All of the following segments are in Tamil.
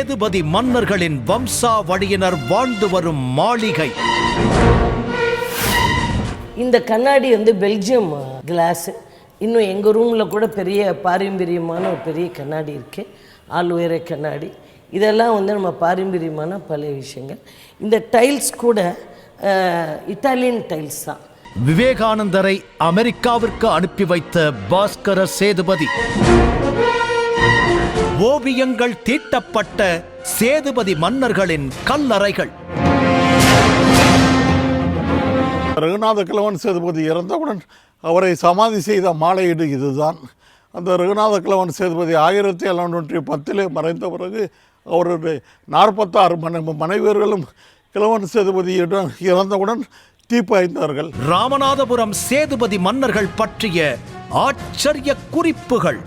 சேதுபதி மன்னர்களின் வம்சாவழியினர் வாழ்ந்து வரும் மாளிகை. இந்த கண்ணாடி வந்து பெல்ஜியம் கிளாஸ் இன்னும் எங்கள் ரூமில் கூட பெரிய பாரம்பரியமான ஒரு பெரிய கண்ணாடி இருக்குது உயர கண்ணாடி. இதெல்லாம் வந்து நம்ம பாரம்பரியமான பழைய விஷயங்கள். இந்த டைல்ஸ் கூட அஹ், இத்தாலியன் டைல்ஸ் தான். விவேகானந்தரை அமெரிக்காவிற்கு அனுப்பி வைத்த பாஸ்கர சேதுபதி. ஓவியங்கள் தீட்டப்பட்ட சேதுபதி மன்னர்களின் கல்லறைகள். ரகுநாத கிழவன் சேதுபதி இறந்தவுடன் அவரை சமாதி செய்த மாலையீடு இதுதான். அந்த ரகுநாத கிழவன் சேதுபதி ஆயிரத்தி எழுநூற்றி பத்திலே மறைந்த பிறகு அவருடைய நாற்பத்தாறு மனை மனைவியர்களும் கிழவன் சேதுபதியிடம் இறந்தவுடன் தீப்பாய்ந்தார்கள் ராமநாதபுரம் சேதுபதி மன்னர்கள் பற்றிய ஆச்சரிய குறிப்புகள்.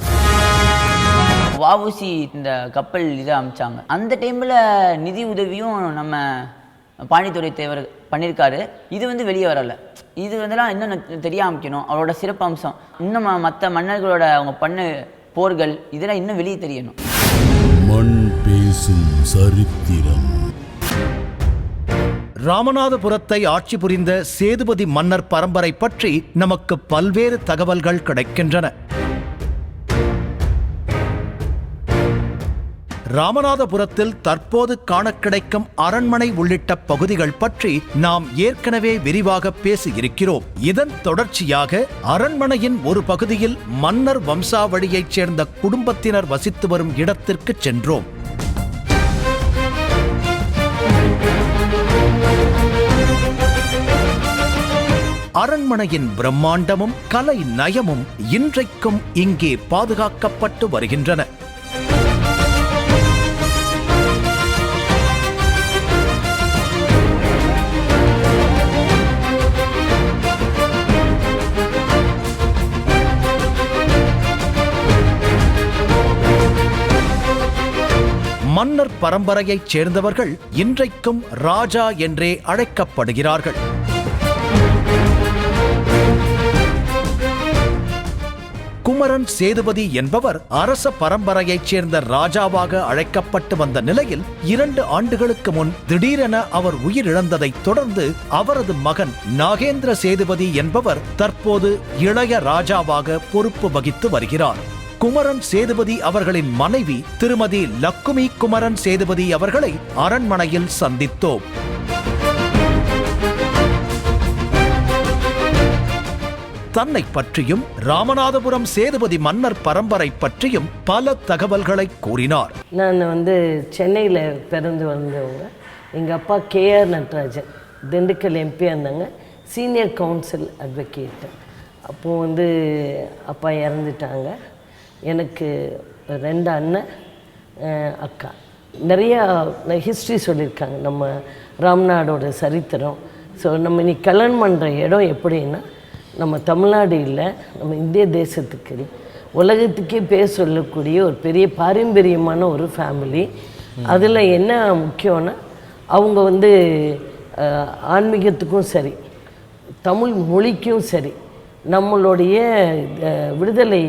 வஉசி இந்த கப்பல் இதை அமைச்சாங்க. அந்த டைமில் நிதி உதவியும் நம்ம பாண்டித்துறை தேவர் பண்ணியிருக்காரு இது வந்து வெளியே வரல. இது வந்துலாம் இன்னும் தெரிய அமைக்கணும் அவரோட சிறப்பம்சம் இன்னும் மற்ற மன்னர்களோட அவங்க பண்ண போர்கள் இதெல்லாம் இன்னும் வெளியே தெரியணும். மண் பேசும் சரித்திரம். ராமநாதபுரத்தை ஆட்சி புரிந்த சேதுபதி மன்னர் பரம்பரை பற்றி நமக்கு பல்வேறு தகவல்கள் கிடைக்கின்றன. ராமநாதபுரத்தில் தற்போது காண கிடைக்கும் அரண்மனை உள்ளிட்ட பகுதிகள் பற்றி நாம் ஏற்கனவே விரிவாக பேசியிருக்கிறோம். இதன் தொடர்ச்சியாக அரண்மனையின் ஒரு பகுதியில் மன்னர் வம்சாவளியைச் சேர்ந்த குடும்பத்தினர் வசித்து வரும் இடத்திற்கு சென்றோம். அரண்மனையின் பிரம்மாண்டமும் கலை நயமும் இன்றைக்கும் இங்கே பாதுகாக்கப்பட்டு வருகின்றன. மன்னர் பரம்பரையைச் சேர்ந்தவர்கள் இன்றைக்கும் ராஜா என்றே அழைக்கப்படுகிறார்கள். குமரன் சேதுபதி என்பவர் அரச பரம்பரையைச் சேர்ந்த ராஜாவாக அழைக்கப்பட்டு வந்த நிலையில் இரண்டு ஆண்டுகளுக்கு முன் திடீரென அவர் உயிரிழந்ததைத் தொடர்ந்து அவரது மகன் நாகேந்திர சேதுபதி என்பவர் தற்போது இளைய ராஜாவாக பொறுப்பு வகித்து வருகிறார். குமரன் சேதுபதி அவர்களின் மனைவி திருமதி லக்குமி குமரன் சேதுபதி அவர்களை அரண்மனையில் சந்தித்தோம். தன்னை பற்றியும் ராமநாதபுரம் சேதுபதி மன்னர் பரம்பரை பற்றியும் பல தகவல்களை கூறினார். நான் வந்து சென்னையில் பிறந்து வந்தவங்க. எங்கள் அப்பா கேஆர் நட்ராஜன் திண்டுக்கல் எம்பி இருந்தாங்க. சீனியர் கவுன்சில் அட்வொகேட்டு அப்போது வந்து அப்பா இறந்துட்டாங்க. எனக்கு ரெண்டு அண்ணன் அக்கா. நிறையா ஹிஸ்ட்ரி சொல்லியிருக்காங்க. நம்ம ராம்நாடோட சரித்திரம். ஸோ நம்ம இன்னைக்கு கல்யாணம் பண்ணுற இடம் எப்படின்னா நம்ம தமிழ்நாடு இல்லை நம்ம இந்திய தேசத்துக்கு உலகத்துக்கே பேர் சொல்லக்கூடிய ஒரு பெரிய பாரம்பரியமான ஒரு ஃபேமிலி அதில் என்ன முக்கியம்னா அவங்க வந்து ஆன்மீகத்துக்கும் சரி தமிழ் மொழிக்கும் சரி நம்மளுடைய விடுதலை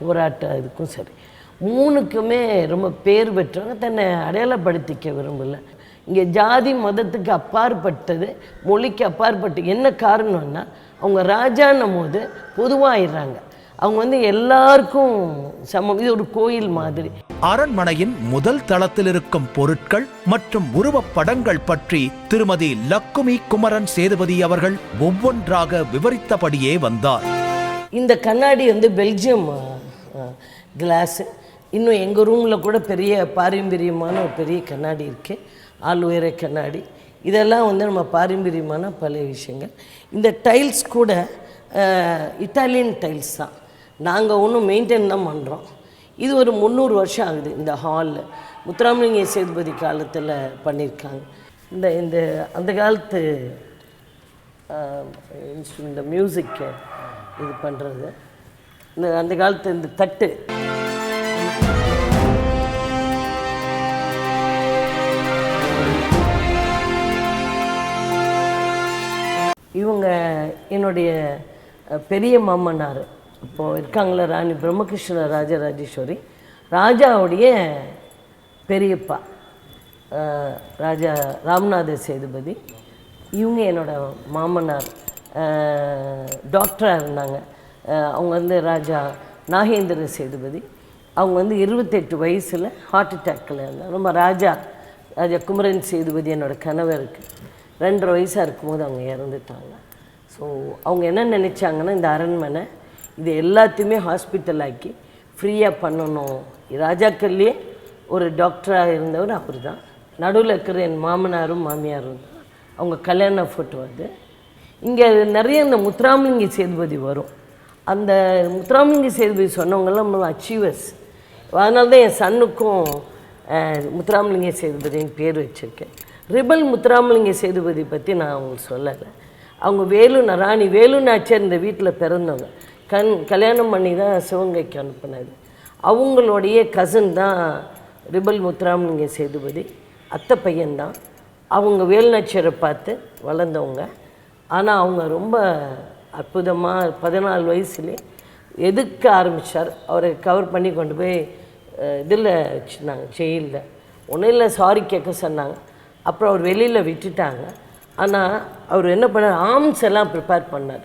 போராட்ட இதுக்கும் சரி. மூணுக்குமே ரொம்ப பேர் பெற்றவங்க தன்னை அடையாளப்படுத்திக்க விரும்பல. இங்கே ஜாதி மதத்துக்கு அப்பாற்பட்டது மொழிக்கு அப்பாற்பட்டு என்ன காரணம்னா அவங்க ராஜான்னும் போது பொதுவாகிடுறாங்க அவங்க வந்து எல்லாருக்கும் சமம். இது ஒரு கோயில் மாதிரி. அரண்மனையின் முதல் தளத்தில் இருக்கும் பொருட்கள் மற்றும் உருவப்படங்கள் பற்றி திருமதி லக்குமி குமரன் சேதுபதி அவர்கள் ஒவ்வொன்றாக விவரித்தபடியே வந்தார். இந்த கண்ணாடி வந்து பெல்ஜியம் கிளாஸு இன்னும் எங்கள் ரூமில் கூட பெரிய பாரம்பரியமான ஒரு பெரிய கண்ணாடி இருக்குது ஆள் உயர கண்ணாடி. இதெல்லாம் வந்து நம்ம பாரம்பரியமான பழைய விஷயங்கள். இந்த டைல்ஸ் கூட இட்டாலியன் டைல்ஸ் தான். நாங்கள் ஒன்றும் மெயின்டைன் தான் பண்ணுறோம் இது ஒரு முந்நூறு வருஷம் ஆகுது இந்த ஹாலில் முத்துராமலிங்க சேதுபதி காலத்தில் பண்ணியிருக்காங்க இந்த இந்த அந்த காலத்து இந்த மியூசிக்கை இது பண்ணுறது இந்த அந்த காலத்து இந்த தட்டு. இவங்க என்னுடைய பெரிய மாமனார். இப்போது இருக்காங்களே ராணி பிரம்மகிருஷ்ண ராஜராஜேஸ்வரி. ராஜாவுடைய பெரியப்பா ராஜா ராம்நாத சேதுபதி. இவங்க என்னோட மாமனார். டாக்டராக இருந்தாங்க. அவங்க வந்து ராஜா நாகேந்திர சேதுபதி. அவங்க வந்து இருபத்தெட்டு வயசில் ஹார்ட் அட்டாக்கில் இருந்தாங்க. நம்ம ராஜா ராஜா குமரன் சேதுபதி என்னோடய கணவருக்கு ரெண்டரை வயசாக இருக்கும்போது அவங்க இறந்துட்டாங்க. ஸோ அவங்க என்ன நினச்சாங்கன்னா இந்த அரண்மனை இது எல்லாத்தையுமே ஹாஸ்பிட்டல் ஆக்கி ஃப்ரீயாக பண்ணணும். ராஜாக்கள்லேயே ஒரு டாக்டராக இருந்தவர் அப்படி தான் நடுவில் இருக்கிற என் மாமனாரும் மாமியாரும் தான். அவங்க கல்யாண ஃபோட்டோ அது. இங்கே நிறைய இந்த முத்துராமலிங்க சேதுபதி வரும். அந்த முத்துராமலிங்க சேதுபதி சொன்னவங்கெல்லாம் அச்சீவர்ஸ் அதனால தான் என் சன்னுக்கும் முத்துராமலிங்க சேதுபதின்னு பேர் வச்சுருக்கேன். ரிபல் முத்துராமலிங்க சேதுபதி பற்றி நான் அவங்களுக்கு சொல்லலை. அவங்க வேலு ராணி வேலு நாச்சியார் இந்த வீட்டில் பிறந்தவங்க. கண் கல்யாணம் பண்ணி தான் சிவகங்கைக்கு அனுப்புனது. அவங்களுடைய கசின் தான் ரிபல் முத்துராமலிங்க சேதுபதி. அத்தை பையன்தான் அவங்க வேலுநாச்சியரை பார்த்து வளர்ந்தவங்க. ஆனால் அவங்க ரொம்ப அற்புதமாக பதினாலு வயசுலேயே எதுக்க ஆரம்பித்தார் அவரை கவர் பண்ணி கொண்டு போய் இதில் வச்சுருந்தாங்க ஜெயிலில் ஒன்றும் இல்லை சாரி கேட்க சொன்னாங்க. அப்புறம் அவர் வெளியில் விட்டுட்டாங்க. ஆனால் அவர் என்ன பண்ணார்? ஆர்ம்ஸ் எல்லாம் ப்ரிப்பேர் பண்ணார்.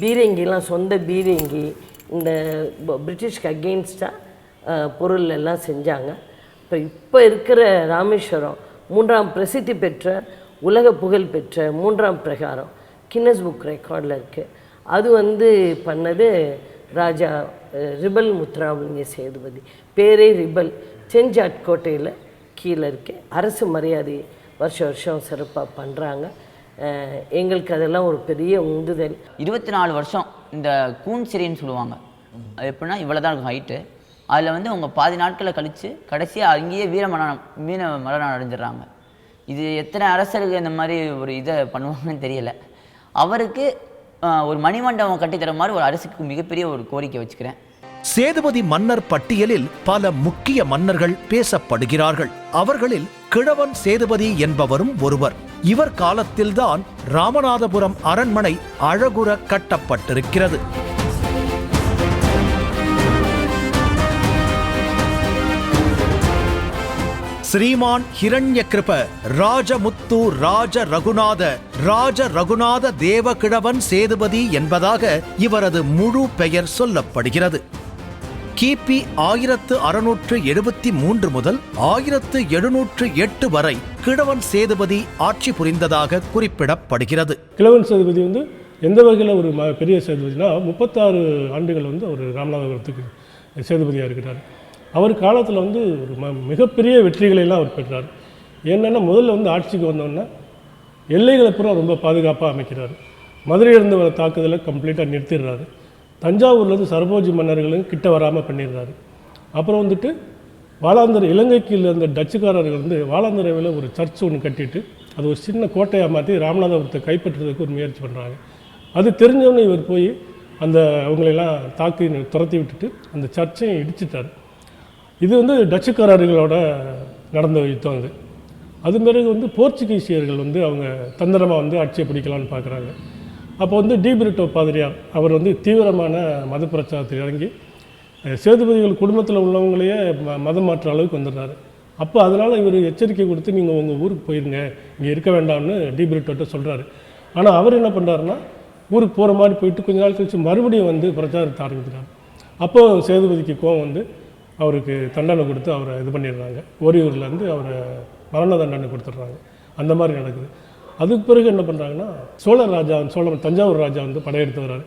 பீரங்கிலாம் சொந்த பீரங்கி இந்த பிரிட்டிஷ்க்கு அகெயின்ஸ்டாக பொருள் எல்லாம் செஞ்சாங்க. இப்போ இப்போ இருக்கிற ராமேஸ்வரம் மூன்றாம் பிரசித்தி பெற்ற உலக புகழ் பெற்ற மூன்றாம் பிரகாரம். கின்னஸ் புக் ரெக்கார்டில் இருக்குது அது வந்து பண்ணது ராஜா ரிபல் முத்துராமலிங்க சேதுபதி. பேரே ரிபல். செஞ்சாட்கோட்டையில் கீழே இருக்கு. அரசு மரியாதை வருஷம் வருஷம் சிறப்பாக பண்ணுறாங்க எங்களுக்கு அதெல்லாம் ஒரு பெரிய உந்துதல். இருபத்தி நாலு வருஷம் இந்த கூன் சிறைன்னு சொல்லுவாங்க. அது எப்படின்னா இவ்வளோ தான் இருக்கும் ஹைட்டு அதில் வந்து அவங்க பாதி நாட்களை கழித்து கடைசியாக அங்கேயே வீர மரணம் வீர மரணம் அடைஞ்சிடுறாங்க. இது எத்தனை அரசர்கள் இந்த மாதிரி ஒரு இதை பண்ணுவாங்கன்னு தெரியலை. அவருக்கு ஒரு மணிமண்டபம் கட்டித்தர மாதிரி ஒரு அரசுக்கு மிகப்பெரிய ஒரு கோரிக்கை வச்சுக்கிறேன். சேதுபதி மன்னர் பட்டியலில் பல முக்கிய மன்னர்கள் பேசப்படுகிறார்கள். அவர்களில் கிழவன் சேதுபதி என்பவரும் ஒருவர். இவர் காலத்தில்தான் ராமநாதபுரம் அரண்மனை அழகுற கட்டப்பட்டிருக்கிறது. ஸ்ரீமான் ஹிரண்யகிருப ராஜமுத்து ராஜ ரகுநாத ராஜ ரகுநாத தேவகிழவன் சேதுபதி என்பதாக இவரது முழு பெயர் சொல்லப்படுகிறது. கிபி ஆயிரத்து அறுநூற்று எழுபத்தி மூன்று முதல் ஆயிரத்து எழுநூற்று எட்டு வரை கிழவன் சேதுபதி ஆட்சி புரிந்ததாக குறிப்பிடப்படுகிறது. கிழவன் சேதுபதி வந்து எந்த வகையில் ஒரு ம பெரிய சேதுபதினா முப்பத்தாறு ஆண்டுகள் வந்து அவர் ராமநாதபுரத்துக்கு சேதுபதியாக இருக்கிறார். அவர் காலத்தில் வந்து ஒரு ம மிகப்பெரிய வெற்றிகளை எல்லாம் அவர் பெற்றார். என்னென்னா முதல்ல வந்து ஆட்சிக்கு வந்தோன்னா எல்லைகளை பூரா ரொம்ப பாதுகாப்பாக அமைக்கிறார். மதுரையிலிருந்து வர தாக்குதலை கம்ப்ளீட்டாக நிறுத்திடுறாரு. தஞ்சாவூர்லேருந்து சரபோஜி மன்னர்களும் கிட்ட வராமல் பண்ணிடுறாரு. அப்புறம் வந்துட்டு வாலாந்தர் இலங்கைக்கு இருந்த டச்சுக்காரர்கள் வந்து வாலாந்தரவில் ஒரு சர்ச் ஒன்று கட்டிட்டு அது ஒரு சின்ன கோட்டையாக மாற்றி ராமநாதபுரத்தை கைப்பற்றுறதுக்கு ஒரு முயற்சி பண்ணுறாங்க அது தெரிஞ்சவொன்னே இவர் போய் அந்த அவங்களெல்லாம் தாக்கி துரத்தி விட்டுட்டு அந்த சர்ச்சையும் இடிச்சிட்டார். இது வந்து டச்சுக்காரர்களோட நடந்த யுத்தம் அது அது பிறகு வந்து போர்ச்சுகீசியர்கள் வந்து அவங்க தந்திரமாக வந்து ஆட்சியை பிடிக்கலான்னு பார்க்குறாங்க. அப்போ வந்து டீபிரிட்டோ பாதிரியார் அவர் வந்து தீவிரமான மத பிரச்சாரத்தில் இறங்கி சேதுபதிகள் குடும்பத்தில் உள்ளவங்களையே ம மதம் மாற்ற அளவுக்கு வந்துடுறாரு. அப்போ அதனால் இவர் எச்சரிக்கை கொடுத்து நீங்கள் உங்கள் ஊருக்கு போயிருங்க இங்கே இருக்க வேண்டாம்னு டீபிரிட்டோட்ட சொல்கிறாரு ஆனால் அவர் என்ன பண்ணுறாருன்னா ஊருக்கு போகிற மாதிரி போயிட்டு கொஞ்ச நாள் கழிச்சு மறுபடியும் வந்து பிரச்சாரத்தை ஆரம்பிக்கிறார். அப்போது சேதுபதிக்கு கோவம் வந்து அவருக்கு தண்டனை கொடுத்து அவரை இது பண்ணிடுறாங்க. ஓரியூர்லேருந்து அவரை மரண தண்டனை கொடுத்துட்றாங்க. அந்த மாதிரி நடக்குது. அதுக்கு பிறகு என்ன பண்ணுறாங்கன்னா சோழ ராஜா சோழ தஞ்சாவூர் ராஜா வந்து படையெடுத்து வர்றாரு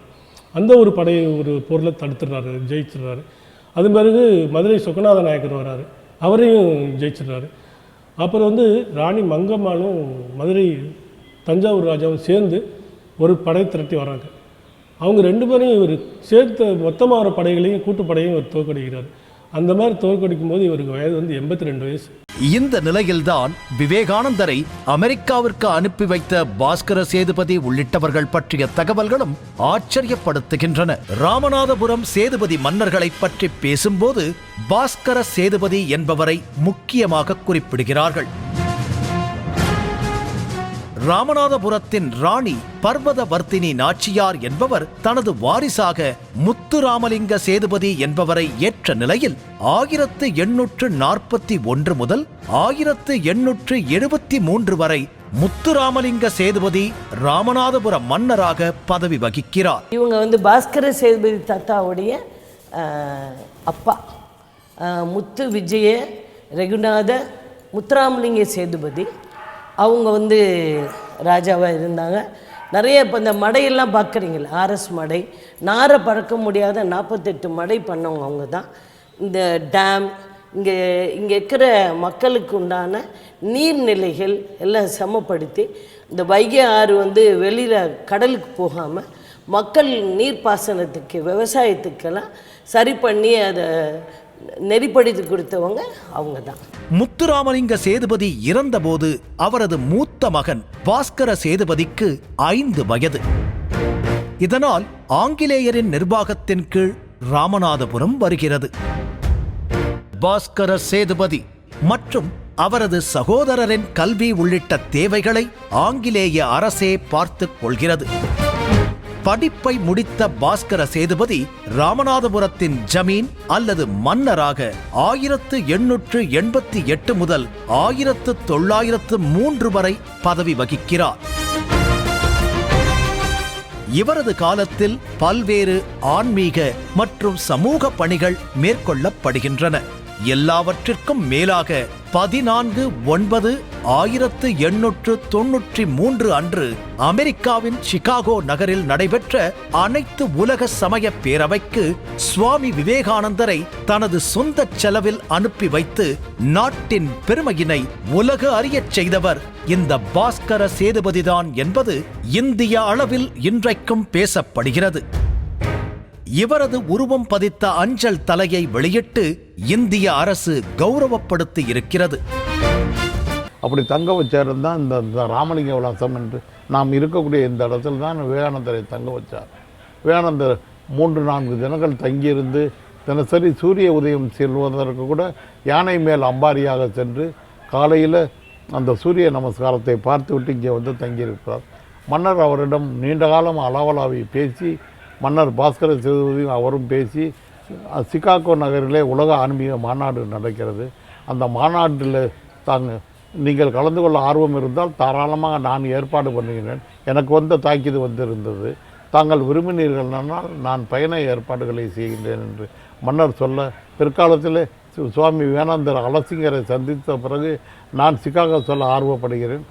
அந்த ஒரு படை ஒரு பொருளை தடுத்துடுறாரு ஜெயிச்சிடுறாரு. அது பிறகு மதுரை சுகநாத நாயக்கர் வர்றாரு அவரையும் ஜெயிச்சிடுறாரு. அப்புறம் வந்து ராணி மங்கம்மாளும் மதுரை தஞ்சாவூர் ராஜாவும் சேர்ந்து ஒரு படை திரட்டி வராங்க அவங்க ரெண்டு பேரையும் இவர் சேர்த்த மொத்தமான படைகளையும் கூட்டுப்படையும் இவர் தோக்கடிக்கிறார் அந்த மாதிரி தோற்கடிக்கும் போது இவருக்கு வயது வந்து எண்பத்தி ரெண்டு வயசு. இந்த நிலையில்தான் விவேகானந்தரை அமெரிக்காவிற்கு அனுப்பி வைத்த பாஸ்கர சேதுபதி உள்ளிட்டவர்கள் பற்றிய தகவல்களும் ஆச்சரியப்படுத்துகின்றன. ராமநாதபுரம் சேதுபதி மன்னர்களை பற்றி பேசும்போது பாஸ்கர சேதுபதி என்பவரை முக்கியமாக குறிப்பிடுகிறார்கள். ராமநாதபுரத்தின் ராணி பர்வதவர்த்தினி நாச்சியார் என்பவர் தனது வாரிசாக முத்துராமலிங்க சேதுபதி என்பவரை ஏற்ற நிலையில் ஆயிரத்து எண்ணூற்று நாற்பத்தி ஒன்று முதல் ஆயிரத்து எண்ணூற்று எழுபத்தி மூன்று வரை முத்துராமலிங்க சேதுபதி ராமநாதபுர மன்னராக பதவி வகிக்கிறார். இவங்க வந்து பாஸ்கர சேதுபதி தாத்தாவுடைய அப்பா. முத்து விஜய ரகுநாத முத்துராமலிங்க சேதுபதி. அவங்க வந்து ராஜாவாக இருந்தாங்க. நிறைய இப்போ இந்த மடையெல்லாம் பார்க்குறீங்களா ஆர்எஸ் மடை. நாரை பறக்க முடியாத நாற்பத்தெட்டு மடை பண்ணவங்க அவங்க தான். இந்த டேம் இங்கே இங்கே இருக்கிற மக்களுக்கு உண்டான நீர்நிலைகள் எல்லாம் சமப்படுத்தி இந்த வைகை ஆறு வந்து வெளியில் கடலுக்கு போகாமல் மக்கள் நீர்ப்பாசனத்துக்கு விவசாயத்துக்கெல்லாம் சரி பண்ணி அதை நெறிப்படுத்தி கொடுத்தவங்க அவங்க தான் முத்துராமலிங்க சேதுபதி இறந்தபோது அவரது மூத்த மகன் பாஸ்கர சேதுபதிக்கு ஐந்து வயது. இதனால் ஆங்கிலேயரின் நிர்வாகத்தின் கீழ் ராமநாதபுரம் வருகிறது. பாஸ்கர சேதுபதி மற்றும் அவரது சகோதரரின் கல்வி உள்ளிட்ட தேவைகளை ஆங்கிலேய அரசே பார்த்துக் கொள்கிறது. படிப்பை முடித்த பாஸ்கர சேதுபதி ராமநாதபுரத்தின் ஜமீன் அல்லது மன்னராக ஆயிரத்து எண்ணூற்று எண்பத்தி எட்டு முதல் ஆயிரத்து தொள்ளாயிரத்து மூன்று வரை பதவி வகிக்கிறார். இவரது காலத்தில் பல்வேறு ஆன்மீக மற்றும் சமூக பணிகள் மேற்கொள்ளப்படுகின்றன. எல்லாவற்றிற்கும் மேலாக பதினான்கு ஒன்பது ஆயிரத்து எண்ணூற்று தொன்னூற்றி மூன்று அன்று அமெரிக்காவின் சிகாகோ நகரில் நடைபெற்ற அனைத்து உலக சமய பேரவைக்கு சுவாமி விவேகானந்தரை தனது சொந்த செலவில் அனுப்பி வைத்து நாட்டின் பெருமையினை உலக அறியச் செய்தவர். இந்த பாஸ்கர சேதுபதிதான் என்பது இந்திய அளவில் இன்றைக்கும் பேசப்படுகிறது. இவரது உருவம் பதித்த அஞ்சல் தலையை வெளியிட்டு இந்திய அரசு கௌரவப்படுத்தி இருக்கிறது. அப்படி தங்க வச்சார் தான் இந்த ராமலிங்க விலாசம் என்று நாம் இருக்கக்கூடிய இந்த இடத்துல தான் விவேகானந்தரை தங்க வச்சார். விவேகானந்தர் மூன்று நான்கு தினங்கள் தங்கியிருந்து தினசரி சூரிய உதயம் செல்வதற்கு கூட யானை மேல் அம்பாரியாக சென்று காலையில் அந்த சூரிய நமஸ்காரத்தை பார்த்துவிட்டு இங்கே வந்து தங்கியிருக்கிறார். மன்னர் அவரிடம் நீண்ட காலம் அளவலாவி பேசி மன்னர் பாஸ்கர சேதுபதியும் அவரும் பேசி சிகாகோ நகரிலே உலக ஆன்மீக மாநாடு நடக்கிறது. அந்த மாநாட்டில் தாங்க நீங்கள் கலந்து கொள்ள ஆர்வம் இருந்தால் தாராளமாக நான் ஏற்பாடு பண்ணுகிறேன். எனக்கு வந்த தாக்கிது வந்திருந்தது. தாங்கள் விரும்பினீர்களானால் நான் பயண ஏற்பாடுகளை செய்கின்றேன் என்று மன்னர் சொல்ல பிற்காலத்தில் சுவாமி வேணாந்தர் அலசிங்கரை சந்தித்த பிறகு நான் சிகாகோ சொல்ல ஆர்வப்படுகிறேன்.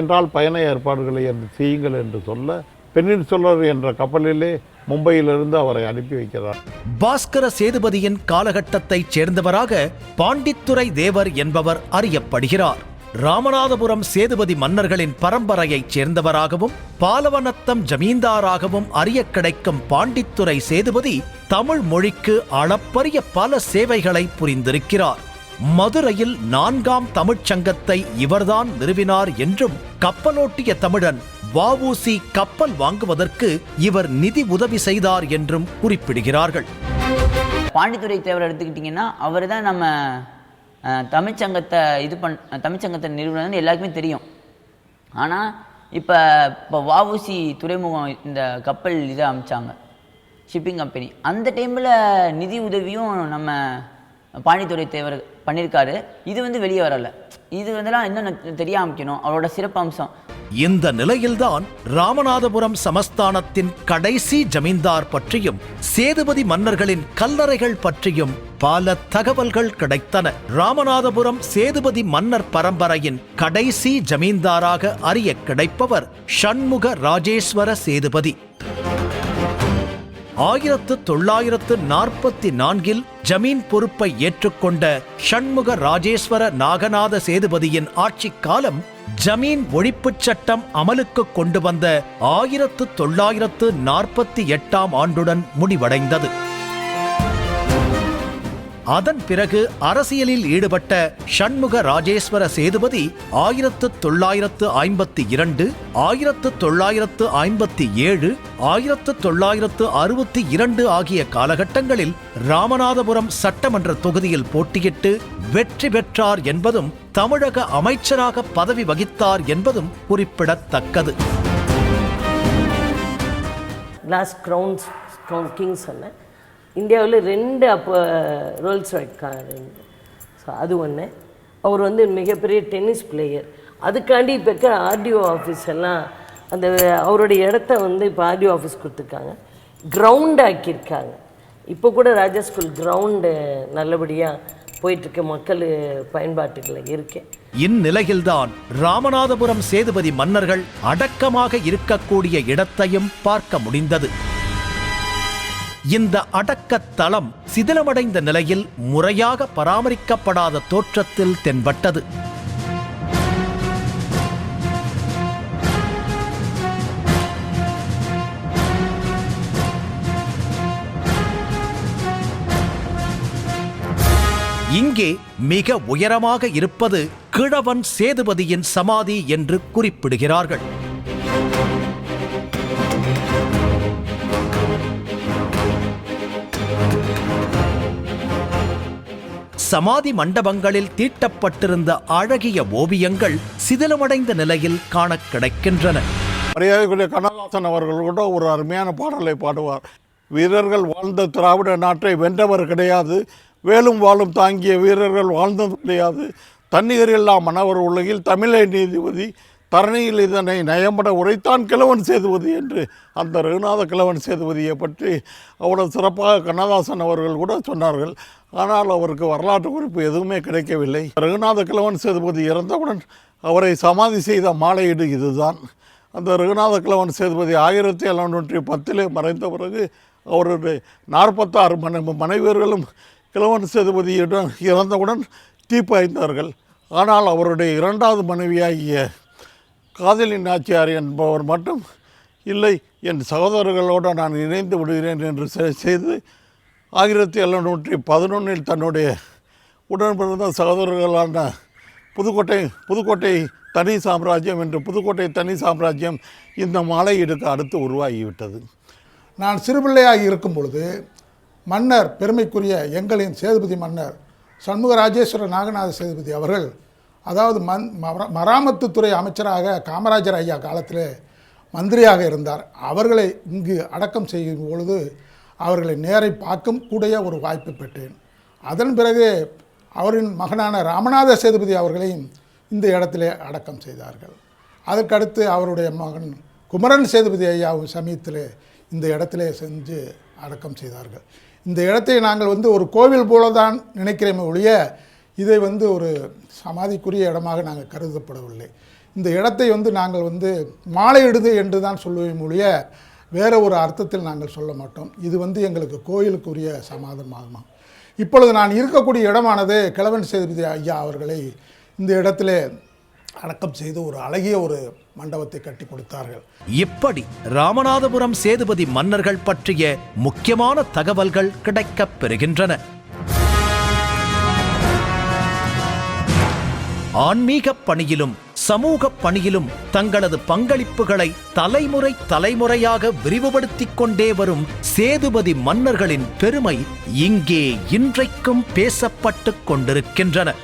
என்றால் பயண ஏற்பாடுகளை என்று செய்யுங்கள் என்று சொல்ல பெண்ணின்சொல்லர் என்ற கப்பலிலே மும்பையிலிருந்து அவரை அனுப்பி வைக்கிறார். பாஸ்கர சேதுபதியின் காலகட்டத்தைச் சேர்ந்தவராக பாண்டித்துரை தேவர் என்பவர் அறியப்படுகிறார். ராமநாதபுரம் சேதுபதி மன்னர்களின் பரம்பரையைச் சேர்ந்தவராகவும் பாலவனத்தம் ஜமீன்தாராகவும் அறிய கிடைக்கும் பாண்டித்துரை சேதுபதி தமிழ் மொழிக்கு அளப்பரிய பல சேவைகளை புரிந்திருக்கிறார். மதுரையில் நான்காம் தமிழ்ச் சங்கத்தை இவர்தான் நிறுவினார் என்றும் கப்பலோட்டிய தமிழன் வஉசி கப்பல் வாங்குவதற்கு இவர் நிதி உதவி செய்தார் என்றும் குறிப்பிடுகிறார்கள். பாண்டித்துரை தேவர் எடுத்துக்கிட்டிங்கன்னா அவர் தான் நம்ம தமிழ்ச்சங்கத்தை இது பண் தமிழ்ச்சங்கத்தை நிறுவனம் எல்லாருக்குமே தெரியும். ஆனால் இப்போ இப்போ வஉசி துறைமுகம் இந்த கப்பல் இதை அமைச்சாங்க. Shipping company. அந்த டைமில் நிதி உதவியும் நம்ம பாண்டித்துறை தேவர் பண்ணியிருக்காரு இது வந்து வெளியே வரலை. இது வந்துலாம் இன்னும் தெரிய அமைக்கணும் அவரோட சிறப்பம்சம். இந்த நிலையில்தான் ராமநாதபுரம் சமஸ்தானத்தின் கடைசி ஜமீன்தார் பற்றியும் சேதுபதி மன்னர்களின் கல்லறைகள் பற்றியும் பல தகவல்கள் கிடைத்தன. ராமநாதபுரம் சேதுபதி மன்னர் பரம்பரையின் கடைசி ஜமீன்தாராக அறிய கிடைப்பவர் ஷண்முக ராஜேஸ்வர சேதுபதி. ஆயிரத்து தொள்ளாயிரத்து நாற்பத்தி நான்கில் ஜமீன் பொறுப்பை ஏற்றுக்கொண்ட ஷண்முக ராஜேஸ்வர நாகநாத சேதுபதியின் ஆட்சிக் காலம் ஜமீன் ஒழிப்புச் சட்டம் அமலுக்கு கொண்டு வந்த ஆயிரத்து தொள்ளாயிரத்து நாற்பத்தி எட்டாம் ஆண்டுடன் முடிவடைந்தது. அதன் பிறகு அரசியலில் ஈடுபட்ட ஷண்முக ராஜேஸ்வர சேதுபதி ஆயிரத்து தொள்ளாயிரத்து ஐம்பத்தி இரண்டு ஆயிரத்து தொள்ளாயிரத்து ஐம்பத்தி ஏழு ஆயிரத்து தொள்ளாயிரத்து அறுபத்தி இரண்டு ஆகிய காலகட்டங்களில் ராமநாதபுரம் சட்டமன்ற தொகுதியில் போட்டியிட்டு வெற்றி பெற்றார் என்பதும் தமிழக அமைச்சராக பதவி வகித்தார் என்பதும் குறிப்பிடத்தக்கது. கிளாஸ் க்ரௌன்ஸ் கிங் சொன்னேன். இந்தியாவில் ரெண்டு அப்போ ரோல்ஸ் வைக்காரு கார் இருந்து ஸோ அது ஒன்று அவர் வந்து மிகப்பெரிய டென்னிஸ் பிளேயர் அதுக்காண்டி இப்போ இருக்க ஆர்டிஓ ஆஃபீஸ் எல்லாம் அந்த அவருடைய இடத்த வந்து இப்போ ஆர்டிஓ ஆஃபீஸ் கொடுத்துருக்காங்க. கிரவுண்ட் ஆக்கியிருக்காங்க. இப்போ கூட ராஜா ஸ்கூல் கிரவுண்டு நல்லபடியாக போயிட்டுருக்கு. மக்கள் பயன்பாட்டுகளில் இருக்கேன் இந்நிலையில்தான் ராமநாதபுரம் சேதுபதி மன்னர்கள் அடக்கமாக இருக்கக்கூடிய இடத்தையும் பார்க்க முடிந்தது. இந்த அடக்கத்தளம் சிதிலமடைந்த நிலையில் முறையாக பராமரிக்கப்படாத தோற்றத்தில் தென்பட்டது. இங்கே மிக உயரமாக இருப்பது கிழவன் சேதுபதியின் சமாதி என்று குறிப்பிடுகிறார்கள். சமாதி மண்டபங்களில் தீட்டப்பட்டிருந்த அழகிய ஓவியங்கள் சிதிலமடைந்த நிலையில் காண கிடைக்கின்றன. மரியாதைக்குரிய கண்ணதாசன் அவர்கள் கூட ஒரு அருமையான பாடலை பாடுவார். வீரர்கள் வாழ்ந்த திராவிட நாட்டை வென்றவர் கிடையாது வேலும் வாழும் தாங்கிய வீரர்கள் வாழ்ந்தது கிடையாது. தண்ணீர் இல்லா உலகில் தமிழை நீதிபதி தரணியில் இதனை நயம்பட உரைத்தான் கிழவன் சேதுபதி என்று அந்த ரகுநாத கிழவன் சேதுபதியை பற்றி அவ்வளோ சிறப்பாக கண்ணதாசன் அவர்கள் கூட சொன்னார்கள். ஆனால் அவருக்கு வரலாற்று குறிப்பு எதுவுமே கிடைக்கவில்லை. ரகுநாத கிழவன் சேதுபதி இறந்தவுடன் அவரை சமாதி செய்த மாலையீடு இதுதான். அந்த ரகுநாத கிழவன் சேதுபதி ஆயிரத்தி எழுநூற்றி பத்திலே மறைந்த பிறகு அவருடைய நாற்பத்தாறு மனை மனைவியர்களும் கிழவன் சேதுபதியிடம் இறந்தவுடன் தீப்பாய்ந்தார்கள் ஆனால் அவருடைய இரண்டாவது மனைவியாகிய காதலி நாச்சியார் என்பவர் மட்டும் இல்லை என் சகோதரர்களோடு நான் இணைந்து விடுகிறேன் என்று செ- செய்து ஆயிரத்தி எழுநூற்றி பதினொன்றில் தன்னுடைய உடன் பிறந்த சகோதரர்களான புதுக்கோட்டை புதுக்கோட்டை தனி சாம்ராஜ்யம் என்று புதுக்கோட்டை தனி சாம்ராஜ்யம் இந்த மாலையீடுக்கு அடுத்து உருவாகிவிட்டது. நான் சிறுபிள்ளையாக இருக்கும் பொழுது மன்னர் பெருமைக்குரிய எங்களின் சேதுபதி மன்னர் சண்முக ராஜேஸ்வர நாகநாத சேதுபதி அவர்கள் அதாவது மந் மர- மராமத்துத்துறை அமைச்சராக காமராஜர் ஐயா காலத்தில் மந்திரியாக இருந்தார். அவர்களை இங்கு அடக்கம் செய்யும் பொழுது அவர்களை நேரை பார்க்கும் கூடிய ஒரு வாய்ப்பு பெற்றேன். அதன் பிறகு அவரின் மகனான ராமநாத சேதுபதி அவர்களையும் இந்த இடத்திலே அடக்கம் செய்தார்கள். அதற்கடுத்து அவருடைய மகன் குமரன் சேதுபதி ஐயாவும் சமயத்தில் இந்த இடத்திலே செஞ்சு அடக்கம் செய்தார்கள். இந்த இடத்தை நாங்கள் வந்து ஒரு கோவில் போல தான் நினைக்கிறோமே ஒழிய இதை வந்து ஒரு சமாதிக்குரிய இடமாக நாங்கள் கருதப்படவில்லை. இந்த இடத்தை வந்து நாங்கள் வந்து மாலையிடுது என்று தான் சொல்லுவோம் ஒழிய வேறு ஒரு அர்த்தத்தில் நாங்கள் சொல்ல மாட்டோம். இது வந்து எங்களுக்கு கோயிலுக்குரிய சமாதமாகும் இப்பொழுது நான் இருக்கக்கூடிய இடமானது கிழவன் சேதுபதி ஐயா அவர்களை இந்த இடத்துல அடக்கம் செய்து ஒரு அழகிய ஒரு மண்டபத்தை கட்டி கொடுத்தார்கள். இப்படி ராமநாதபுரம் சேதுபதி மன்னர்கள் பற்றிய முக்கியமான தகவல்கள் கிடைக்கப் பெறுகின்றன. ஆன்மீக பணியிலும் சமூக பணியிலும் தங்களது பங்களிப்புகளை தலைமுறை தலைமுறையாக விரிவுபடுத்திக் கொண்டே வரும் சேதுபதி மன்னர்களின் பெருமை இங்கே இன்றைக்கும் பேசப்பட்டுக் கொண்டிருக்கின்றன.